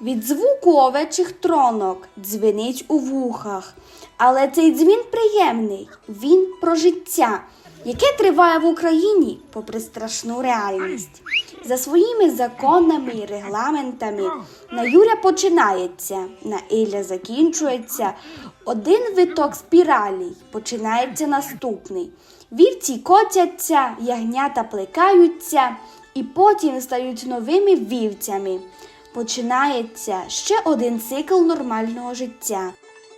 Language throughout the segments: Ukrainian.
Від звуку овечих тронок дзвенить у вухах. Але цей дзвін приємний, він про життя, яке триває в Україні попри страшну реальність. За своїми законами і регламентами на Юря починається, на Ілля закінчується. Один виток спіралей, починається наступний. Вівці котяться, ягнята плекаються і потім стають новими вівцями. Починається ще один цикл нормального життя.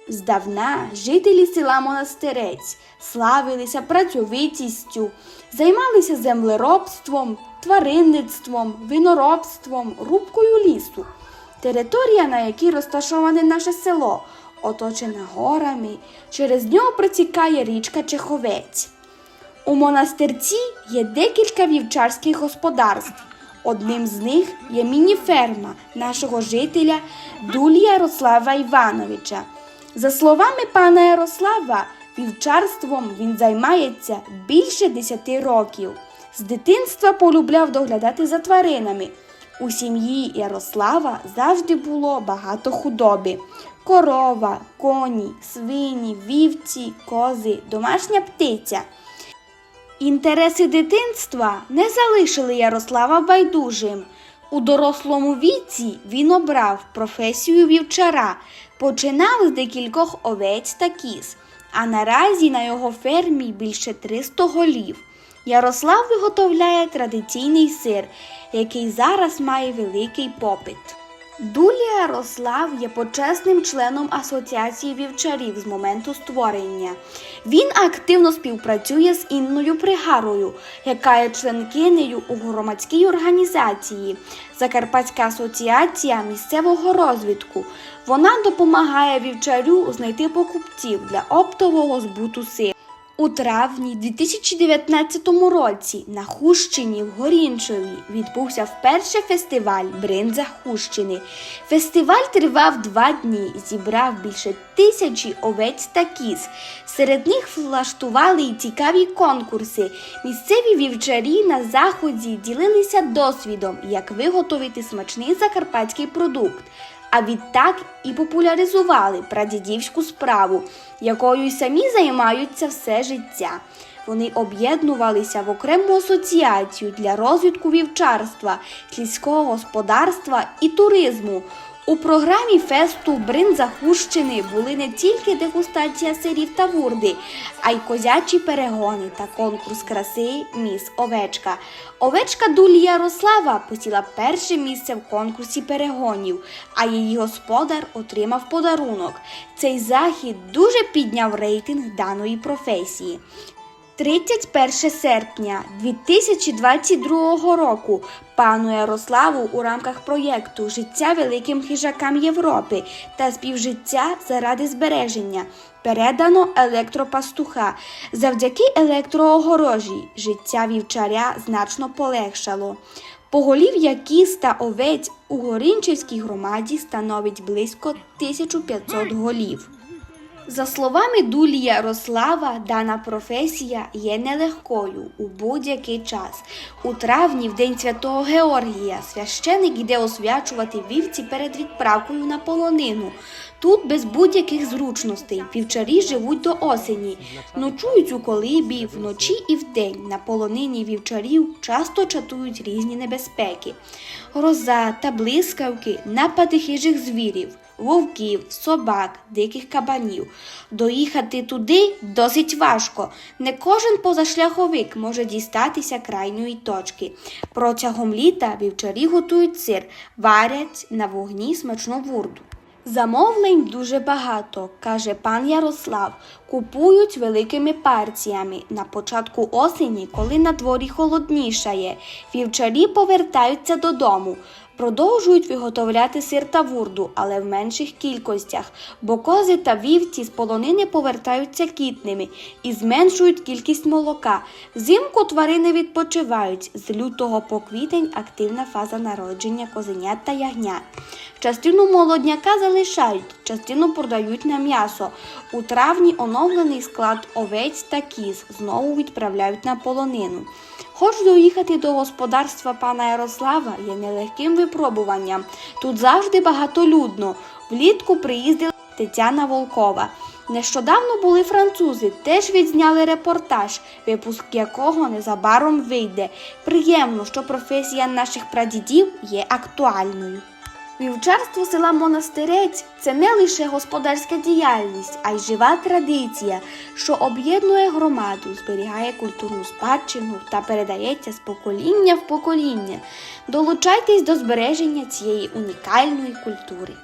Здавна жителі села Монастирець славилися працьовитістю, займалися землеробством, тваринництвом, виноробством, рубкою лісу. Територія, на якій розташоване наше село, оточена горами, через нього протікає річка Чеховець. У монастирці є декілька вівчарських господарств. Одним з них є міні-ферма нашого жителя Дулія Ярослава Івановича. За словами пана Ярослава, вівчарством він займається більше 10 років. З дитинства полюбляв доглядати за тваринами. У сім'ї Ярослава завжди було багато худоби: корова, коні, свині, вівці, кози, домашня птиця. Інтереси дитинства не залишили Ярослава байдужим. У дорослому віці він обрав професію вівчара, починав з декількох овець та кіз, а наразі на його фермі більше 300 голів. Ярослав виготовляє традиційний сир, який зараз має великий попит. Дулія Ярослав є почесним членом Асоціації вівчарів з моменту створення. Він активно співпрацює з Інною Пригарою, яка є членкинею у громадській організації Закарпатська асоціація місцевого розвитку. Вона допомагає вівчарю знайти покупців для оптового збуту сиру. У травні 2019 році на Хущині в Горінчові відбувся вперше фестиваль Бринза Хущини. Фестиваль тривав два дні, зібрав більше тисячі овець та кіз. Серед них влаштували й цікаві конкурси. Місцеві вівчарі на заході ділилися досвідом, як виготовити смачний закарпатський продукт. А відтак і популяризували прадідівську справу, якою й самі займаються все життя. Вони об'єднувалися в окрему асоціацію для розвитку вівчарства, сільського господарства і туризму. У програмі фесту Бринза Хущини були не тільки дегустація сирів та вурди, а й козячі перегони та конкурс краси Міс Овечка. Овечка Дулі Ярослава посіла перше місце в конкурсі перегонів, а її господар отримав подарунок. Цей захід дуже підняв рейтинг даної професії. 31 серпня 2022 року пану Ярославу у рамках проєкту Життя великим хижакам Європи та співжиття заради збереження передано електропастуха. Завдяки електроогорожі життя вівчаря значно полегшало. Поголів'я кіз та овець у Горінчівській громаді становить близько 1500 голів. За словами Дулі Ярослава, дана професія є нелегкою у будь-який час. У травні, в день святого Георгія, священик йде освячувати вівці перед відправкою на полонину. Тут без будь-яких зручностей вівчарі живуть до осені, ночують у колибі вночі і вдень. На полонині вівчарів часто чатують різні небезпеки, гроза та блискавки, напади хижих звірів вовків, собак, диких кабанів. Доїхати туди досить важко. Не кожен позашляховик може дістатися крайньої точки. Протягом літа вівчарі готують сир, варять на вогні смачну вурду. Замовлень дуже багато, каже пан Ярослав. Купують великими партіями. На початку осені, коли на дворі холоднішає, вівчарі повертаються додому. Продовжують виготовляти сир та вурду, але в менших кількостях, бо кози та вівці з полонини повертаються кітними і зменшують кількість молока. Взимку тварини відпочивають. З лютого по квітень активна фаза народження козенят та ягнят. Частину молодняка залишають, частину продають на м'ясо. У травні оновлений склад овець та кіз знову відправляють на полонину. Хоч доїхати до господарства пана Ярослава є нелегким випробуванням. Тут завжди багатолюдно. Влітку приїздила Тетяна Волкова. Нещодавно були французи, теж відзняли репортаж, випуск якого незабаром вийде. Приємно, що професія наших прадідів є актуальною. Вівчарство села Монастирець це не лише господарська діяльність, а й жива традиція, що об'єднує громаду, зберігає культурну спадщину та передається з покоління в покоління. Долучайтесь до збереження цієї унікальної культури.